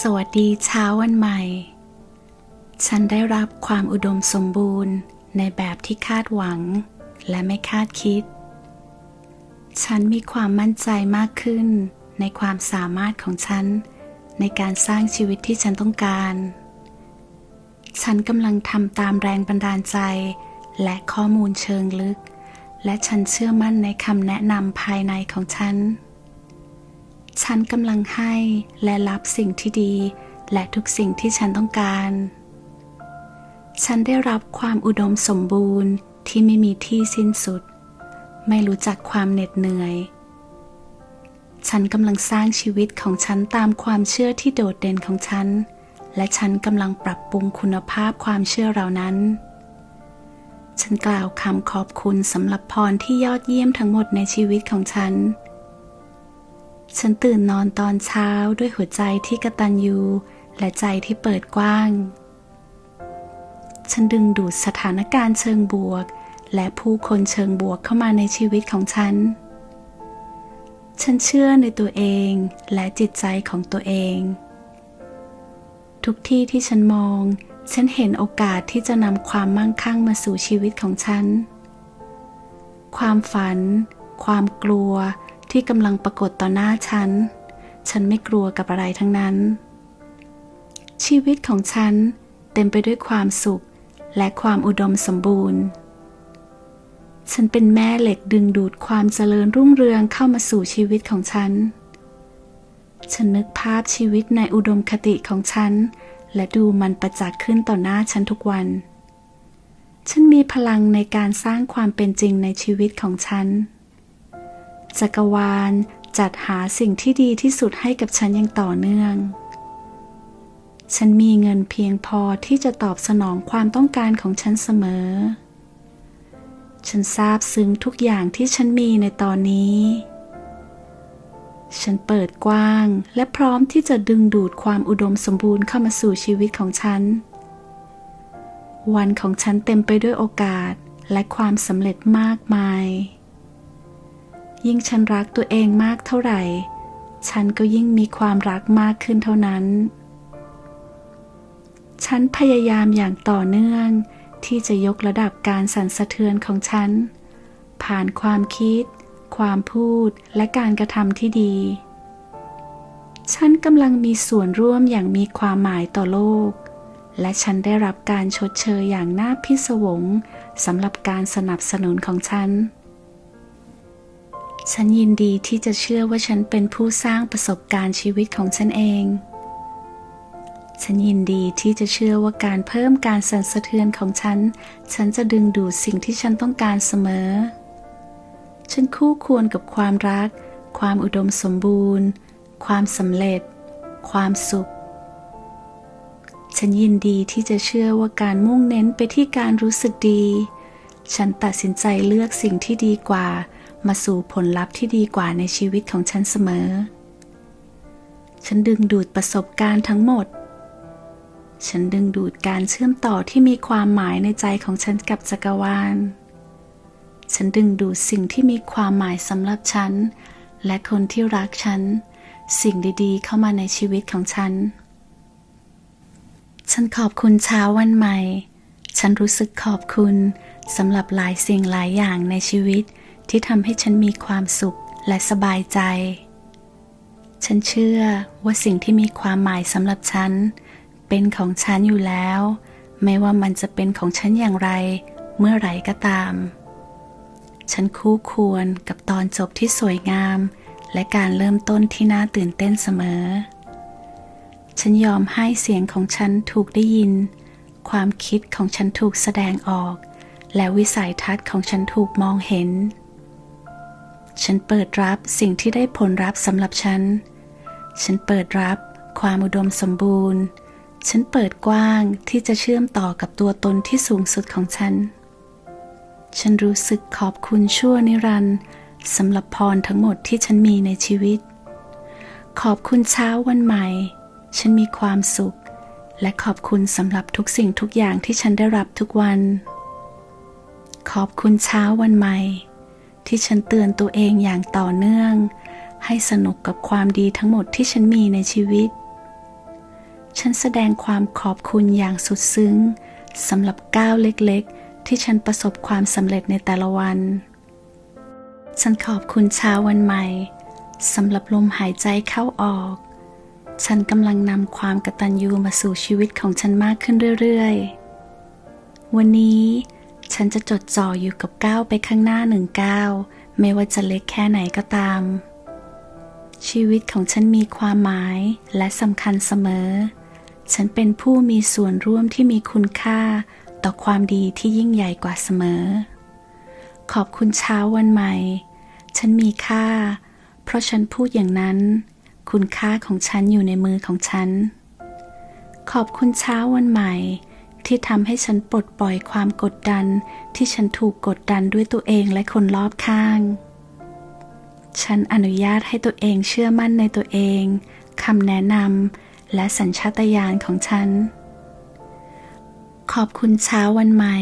สวัสดีเช้าวันใหม่ ฉันได้รับความอุดมสมบูรณ์ในแบบที่คาดหวัง และไม่คาดคิด ฉันมีความมั่นใจมากขึ้นในความสามารถของฉัน ในการสร้างชีวิตที่ฉันต้องการ ฉันกำลังทำตามแรงบันดาลใจ และข้อมูลเชิงลึก และฉันเชื่อมั่นในคำแนะนำภายในของฉัน ฉันกำลังให้และรับสิ่งที่ดี และทุกสิ่งที่ฉันต้องการ ฉันได้รับความอุดมสมบูรณ์ที่ไม่มีที่สิ้นสุด ไม่รู้จักความเหน็ดเหนื่อย ฉันกำลังสร้างชีวิตของฉันตามความเชื่อที่โดดเด่นของฉัน และฉันกำลังปรับปรุงคุณภาพความเชื่อเหล่านั้น ฉันกล่าวคำขอบคุณสำหรับพรที่ยอดเยี่ยมทั้งหมดในชีวิตของฉัน ฉันตื่นนอนตอนเช้าด้วยหัวใจที่กระตันยูและใจที่เปิดกว้าง ฉันดึงดูดสถานการณ์เชิงบวก และผู้คนเชิงบวกเข้ามาในชีวิตของฉัน ฉันเชื่อในตัวเองและจิตใจของตัวเอง ทุกที่ที่ฉันมอง ฉันเห็นโอกาสที่จะนำความมั่งคั่งมาสู่ชีวิตของฉัน ความฝัน ความกลัว ที่กำลังปรากฏต่อหน้าฉัน ฉันไม่กลัวกับอะไรทั้งนั้น ชีวิตของฉันเต็มไปด้วยความสุขและความอุดมสมบูรณ์ ฉันเป็นแม่เหล็กดึงดูดความเจริญรุ่งเรืองเข้ามาสู่ชีวิตของฉัน ฉันนึกภาพชีวิตในอุดมคติของฉัน และดูมันประจักษ์ขึ้นต่อหน้าฉันทุกวัน ฉันมีพลังในการสร้างความเป็นจริงในชีวิตของฉัน จักรวาลจัดหาสิ่งที่ดีที่สุดให้กับฉันอย่างต่อเนื่อง ฉันมีเงินเพียงพอที่จะตอบสนองความต้องการของฉันเสมอ ฉันซาบซึ้งทุกอย่างที่ฉันมีในตอนนี้ ฉันเปิดกว้างและพร้อมที่จะดึงดูดความอุดมสมบูรณ์เข้ามาสู่ชีวิตของฉัน วันของฉันเต็มไปด้วยโอกาสและความสำเร็จมากมาย ยิ่งฉันรักตัวเองมากเท่าไหร่ ฉันก็ยิ่งมีความรักมากขึ้นเท่านั้น ฉันพยายามอย่างต่อเนื่องที่จะยกระดับการสั่นสะเทือนของฉัน ผ่านความคิด ความพูดและการกระทำที่ดี ฉันกำลังมีส่วนร่วมอย่างมีความหมายต่อโลก และฉันได้รับการชดเชยอย่างน่าพิศวงสำหรับการสนับสนุนของฉัน ฉันยินดีที่จะเชื่อว่าฉันเป็นผู้สร้างประสบการณ์ชีวิตของฉันเอง ฉันยินดีที่จะเชื่อว่าการเพิ่มการสั่นสะเทือนของฉัน ฉันจะดึงดูดสิ่งที่ฉันต้องการเสมอ ฉันคู่ควรกับความรัก ความอุดมสมบูรณ์ ความสำเร็จ ความสุข ฉันยินดีที่จะเชื่อว่าการมุ่งเน้นไปที่การรู้สึกดี ฉันตัดสินใจเลือกสิ่งที่ดีกว่า มาสู่ผลลัพธ์ที่ดีกว่าในชีวิตของฉันเสมอ ฉันดึงดูดประสบการณ์ทั้งหมด ฉันดึงดูดการเชื่อมต่อที่มีความหมายในใจของฉันกับจักรวาล ฉันดึงดูดสิ่งที่มีความหมายสำหรับฉัน และคนที่รักฉัน สิ่งดีๆ เข้ามาในชีวิตของฉัน ฉันขอบคุณเช้าวันใหม่ ฉันรู้สึกขอบคุณสำหรับหลายสิ่งหลายอย่างในชีวิต ที่ทำให้ฉันมีความสุขและสบายใจ ฉันเชื่อว่าสิ่งที่มีความหมายสำหรับฉัน เป็นของฉันอยู่แล้ว ไม่ว่ามันจะเป็นของฉันอย่างไร เมื่อไรก็ตาม ฉันคู่ควรกับตอนจบที่สวยงาม และการเริ่มต้นที่น่าตื่นเต้นเสมอ ฉันยอมให้เสียงของฉันถูกได้ยิน ความคิดของฉันถูกแสดงออกและวิสัยทัศน์ของฉันถูกมองเห็น ฉันเปิดรับสิ่งที่ได้ผลลัพธ์สำหรับฉัน ฉันเปิดรับความอุดมสมบูรณ์ ฉันเปิดกว้างที่จะเชื่อมต่อกับตัวตนที่สูงสุดของฉัน ฉันรู้สึกขอบคุณชั่วนิรันดร์สำหรับพรทั้งหมดที่ฉันมีในชีวิต ขอบคุณเช้าวันใหม่ ฉันมีความสุข และขอบคุณสำหรับทุกสิ่งทุกอย่างที่ฉันได้รับทุกวัน ขอบคุณเช้าวันใหม่ ที่ฉันเตือนตัวเองอย่างต่อเนื่อง ให้สนุกกับความดีทั้งหมดที่ฉันมีในชีวิต ฉันแสดงความขอบคุณอย่างสุดซึ้งสำหรับก้าวเล็กๆ ที่ฉันประสบความสำเร็จในแต่ละวัน ฉันขอบคุณเช้าวันใหม่สำหรับลมหายใจเข้าออก ฉันกำลังนำความกตัญญูมาสู่ชีวิตของฉันมากขึ้นเรื่อยๆ วันนี้ ฉันจะจดจ่ออยู่กับก้าวไปข้างหน้าหนึ่งก้าวไม่ว่าจะเล็กแค่ไหนก็ตาม ชีวิตของฉันมีความหมายและสำคัญเสมอ ฉันเป็นผู้มีส่วนร่วมที่มีคุณค่าต่อความดีที่ยิ่งใหญ่กว่าเสมอ ขอบคุณเช้าวันใหม่ ฉันมีค่า เพราะฉันพูดอย่างนั้น คุณค่าของฉันอยู่ในมือของฉัน ขอบคุณเช้าวันใหม่ ที่ทำให้ฉันปลดปล่อยความกดดัน ที่ฉันถูกกดดันด้วยตัวเองและคนรอบข้าง ฉันอนุญาตให้ตัวเองเชื่อมั่นในตัวเองคำแนะนำและสัญชาตญาณของฉัน ขอบคุณเช้าวันใหม่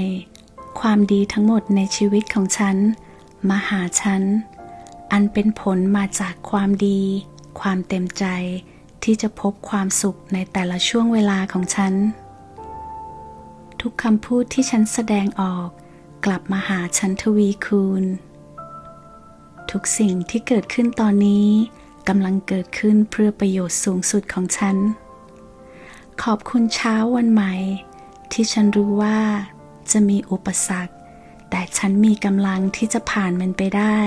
ความดีทั้งหมดในชีวิตของฉัน มาหาฉัน อันเป็นผลมาจากความดี ความเต็มใจที่จะพบความสุขในแต่ละช่วงเวลาของฉัน ทุกคำพูดที่ฉันแสดงออก กลับมาหาฉันทวีคูณ ทุกสิ่งที่เกิดขึ้นตอนนี้กำลังเกิดขึ้นเพื่อประโยชน์สูงสุดของฉัน ขอบคุณเช้าวันใหม่ ที่ฉันรู้ว่า จะมีอุปสรรค แต่ฉันมีกำลังที่จะผ่านมันไปได้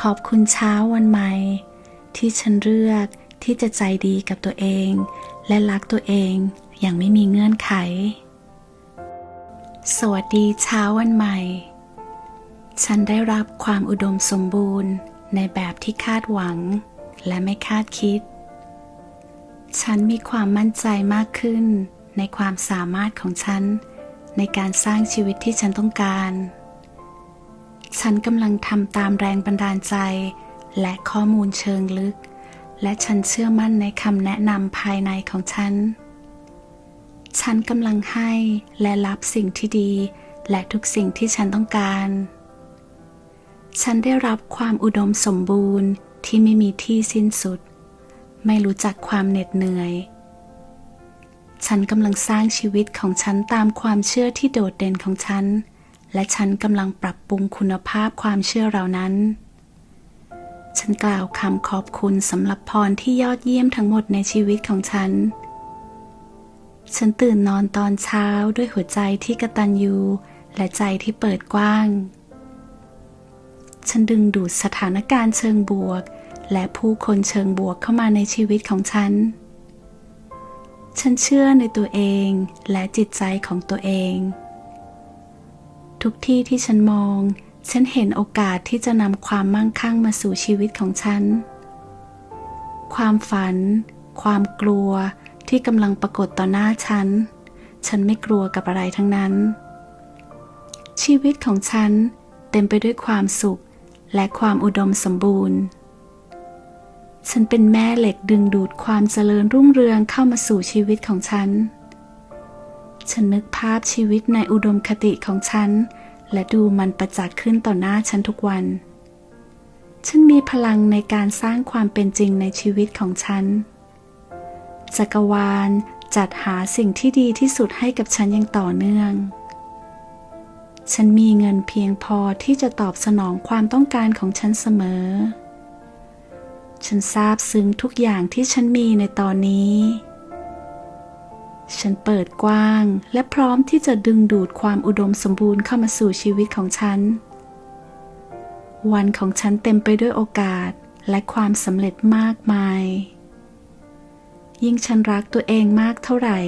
ขอบคุณเช้าวันใหม่ ที่ฉันเลือกที่จะใจดีกับตัวเอง และรักตัวเอง ย่างไม่มีเงื่อนไข สวัสดีเช้าวันใหม่ ฉันได้รับความอุดมสมบูรณ์ในแบบที่คาดหวังและไม่คาดคิด ฉันมีความมั่นใจมากขึ้นในความสามารถของฉัน ในการสร้างชีวิตที่ฉันต้องการ ฉันกำลังทำตามแรงบันดาลใจ และข้อมูลเชิงลึก และฉันเชื่อมั่นในคำแนะนำภายในของฉัน ฉันกำลังให้และรับสิ่งที่ดี และทุกสิ่งที่ฉันต้องการ ฉันได้รับความอุดมสมบูรณ์ที่ไม่มีที่สิ้นสุด ไม่รู้จักความเหน็ดเหนื่อย ฉันกำลังสร้างชีวิตของฉันตามความเชื่อที่โดดเด่นของฉัน และฉันกำลังปรับปรุงคุณภาพความเชื่อเหล่านั้น ฉันกล่าวคำขอบคุณสำหรับพรที่ยอดเยี่ยมทั้งหมดในชีวิตของฉัน ฉันตื่นนอนตอนเช้าด้วยหัวใจที่กระตันยูและใจที่เปิดกว้าง ฉันดึงดูดสถานการณ์เชิงบวก และผู้คนเชิงบวกเข้ามาในชีวิตของฉัน ฉันเชื่อในตัวเองและจิตใจของตัวเอง ทุกที่ที่ฉันมอง ฉันเห็นโอกาสที่จะนำความมั่งคั่งมาสู่ชีวิตของฉัน ความฝัน ความกลัว ที่กำลังปรากฏต่อหน้าฉัน ฉันไม่กลัวกับอะไรทั้งนั้น ชีวิตของฉันเต็มไปด้วยความสุขและความอุดมสมบูรณ์ ฉันเป็นแม่เหล็กดึงดูดความเจริญรุ่งเรืองเข้ามาสู่ชีวิตของฉัน ฉันนึกภาพชีวิตในอุดมคติของฉัน และดูมันประจักษ์ขึ้นต่อหน้าฉันทุกวัน ฉันมีพลังในการสร้างความเป็นจริงในชีวิตของฉัน จักรวาลจัดหาสิ่งที่ดีที่สุดให้กับฉันอย่างต่อเนื่อง ฉันมีเงินเพียงพอที่จะตอบสนองความต้องการของฉันเสมอ ฉันซาบซึ้งทุกอย่างที่ฉันมีในตอนนี้ ฉันเปิดกว้างและพร้อมที่จะดึงดูดความอุดมสมบูรณ์เข้ามาสู่ชีวิตของฉัน วันของฉันเต็มไปด้วยโอกาสและความสำเร็จมากมาย ยิ่งฉันรักตัวเองมากเท่าไหร่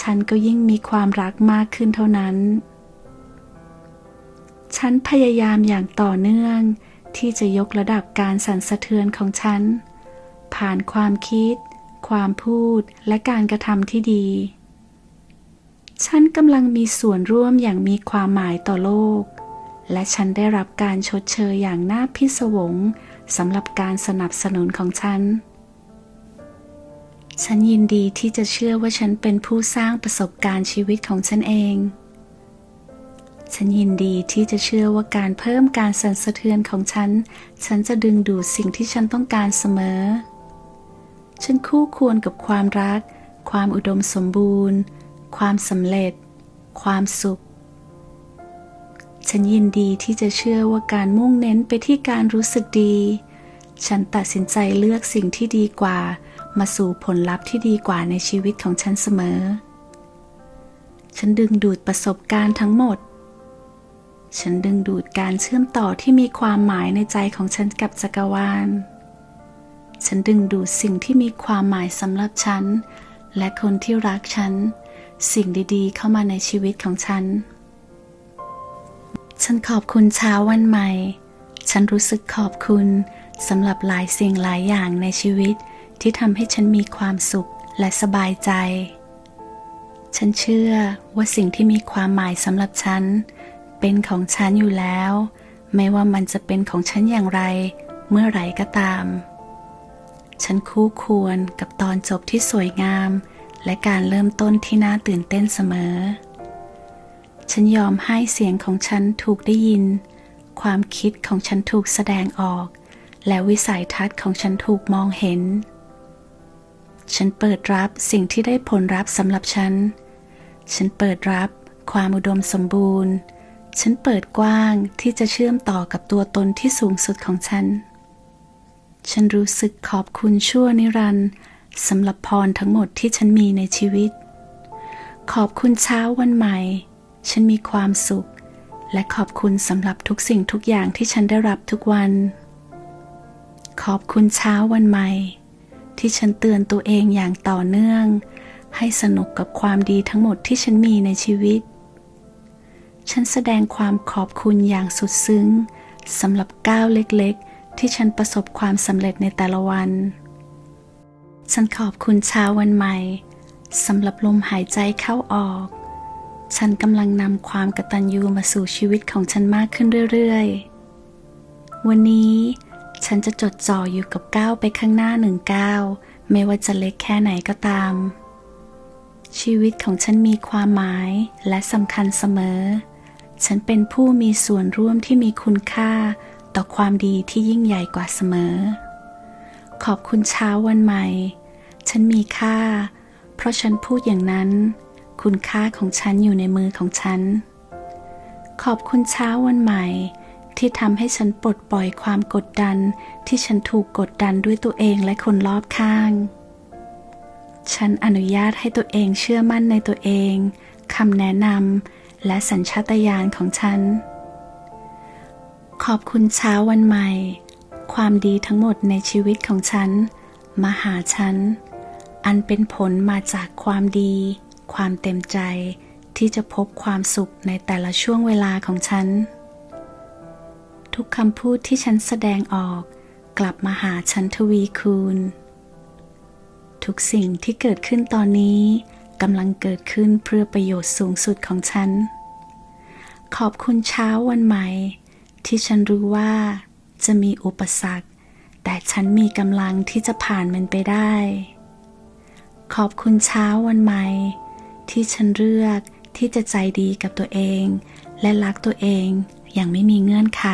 ฉันก็ยิ่งมีความรักมากขึ้นเท่านั้น ฉันพยายามอย่างต่อเนื่องที่จะยกระดับการสั่นสะเทือนของฉัน ผ่านความคิด ความพูดและการกระทำที่ดี ฉันกำลังมีส่วนร่วมอย่างมีความหมายต่อโลก และฉันได้รับการชดเชยอย่างน่าพิศวงสำหรับการสนับสนุนของฉัน ฉันยินดีที่จะเชื่อว่าฉันเป็นผู้สร้างประสบการณ์ชีวิตของฉันเอง ฉันยินดีที่จะเชื่อว่าการเพิ่มการสั่นสะเทือนของฉัน ฉันจะดึงดูดสิ่งที่ฉันต้องการเสมอ ฉันคู่ควรกับความรัก ความอุดมสมบูรณ์ ความสำเร็จ ความสุข ฉันยินดีที่จะเชื่อว่าการมุ่งเน้นไปที่การรู้สึกดี ฉันตัดสินใจเลือกสิ่งที่ดีกว่า มาสู่ผลลัพธ์ที่ดีกว่าในชีวิตของฉันเสมอ ฉันดึงดูดประสบการณ์ทั้งหมด ฉันดึงดูดการเชื่อมต่อที่มีความหมายในใจของฉันกับจักรวาล ฉันดึงดูดสิ่งที่มีความหมายสำหรับฉัน และคนที่รักฉัน สิ่งดีๆ เข้ามาในชีวิตของฉัน ฉันขอบคุณเช้าวันใหม่ ฉันรู้สึกขอบคุณสำหรับหลายสิ่งหลายอย่างในชีวิต ที่ทำให้ฉันมีความสุขและสบายใจ ฉันเชื่อว่าสิ่งที่มีความหมายสำหรับฉัน เป็นของฉันอยู่แล้ว ไม่ว่ามันจะเป็นของฉันอย่างไร เมื่อไรก็ตาม ฉันคู่ควรกับตอนจบที่สวยงาม และการเริ่มต้นที่น่าตื่นเต้นเสมอ ฉันยอมให้เสียงของฉันถูกได้ยิน ความคิดของฉันถูกแสดงออกและวิสัยทัศน์ของฉันถูกมองเห็น ฉันเปิดรับสิ่งที่ได้ผลลัพธ์สำหรับฉัน ฉันเปิดรับความอุดมสมบูรณ์ ฉันเปิดกว้างที่จะเชื่อมต่อกับตัวตนที่สูงสุดของฉัน ฉันรู้สึกขอบคุณชั่วนิรันดร์สำหรับพรทั้งหมดที่ฉันมีในชีวิต ขอบคุณเช้าวันใหม่ ฉันมีความสุข และขอบคุณสำหรับทุกสิ่งทุกอย่างที่ฉันได้รับทุกวัน ขอบคุณเช้าวันใหม่ ที่ฉันเตือนตัวเองอย่างต่อเนื่อง ให้สนุกกับความดีทั้งหมดที่ฉันมีในชีวิต ฉันแสดงความขอบคุณอย่างสุดซึ้งสำหรับก้าวเล็กๆ ที่ฉันประสบความสำเร็จในแต่ละวัน ฉันขอบคุณเช้าวันใหม่สำหรับลมหายใจเข้าออก ฉันกำลังนำความกตัญญูมาสู่ชีวิตของฉันมากขึ้นเรื่อยๆ วันนี้ ฉันจะจดจ่ออยู่กับก้าวไปข้างหน้าหนึ่งก้าวไม่ว่าจะเล็กแค่ไหนก็ตาม ชีวิตของฉันมีความหมายและสำคัญเสมอ ฉันเป็นผู้มีส่วนร่วมที่มีคุณค่าต่อความดีที่ยิ่งใหญ่กว่าเสมอ ขอบคุณเช้าวันใหม่ ฉันมีค่า เพราะฉันพูดอย่างนั้น คุณค่าของฉันอยู่ในมือของฉัน ขอบคุณเช้าวันใหม่ ที่ทำให้ฉันปลดปล่อยความกดดัน ที่ฉันถูกกดดันด้วยตัวเองและคนรอบข้าง ฉันอนุญาตให้ตัวเองเชื่อมั่นในตัวเองคำแนะนำและสัญชาตญาณของฉัน ขอบคุณเช้าวันใหม่ ความดีทั้งหมดในชีวิตของฉัน มาหาฉัน อันเป็นผลมาจากความดี ความเต็มใจที่จะพบความสุขในแต่ละช่วงเวลาของฉัน ทุกคำพูดที่ฉันแสดงออก กลับมาหาฉันทวีคูณ ทุกสิ่งที่เกิดขึ้นตอนนี้กำลังเกิดขึ้นเพื่อประโยชน์สูงสุดของฉัน ขอบคุณเช้าวันใหม่ ที่ฉันรู้ว่า จะมีอุปสรรค แต่ฉันมีกำลังที่จะผ่านมันไปได้ ขอบคุณเช้าวันใหม่ ที่ฉันเลือกที่จะใจดีกับตัวเอง และรักตัวเอง ยังไม่มีเงื่อนไข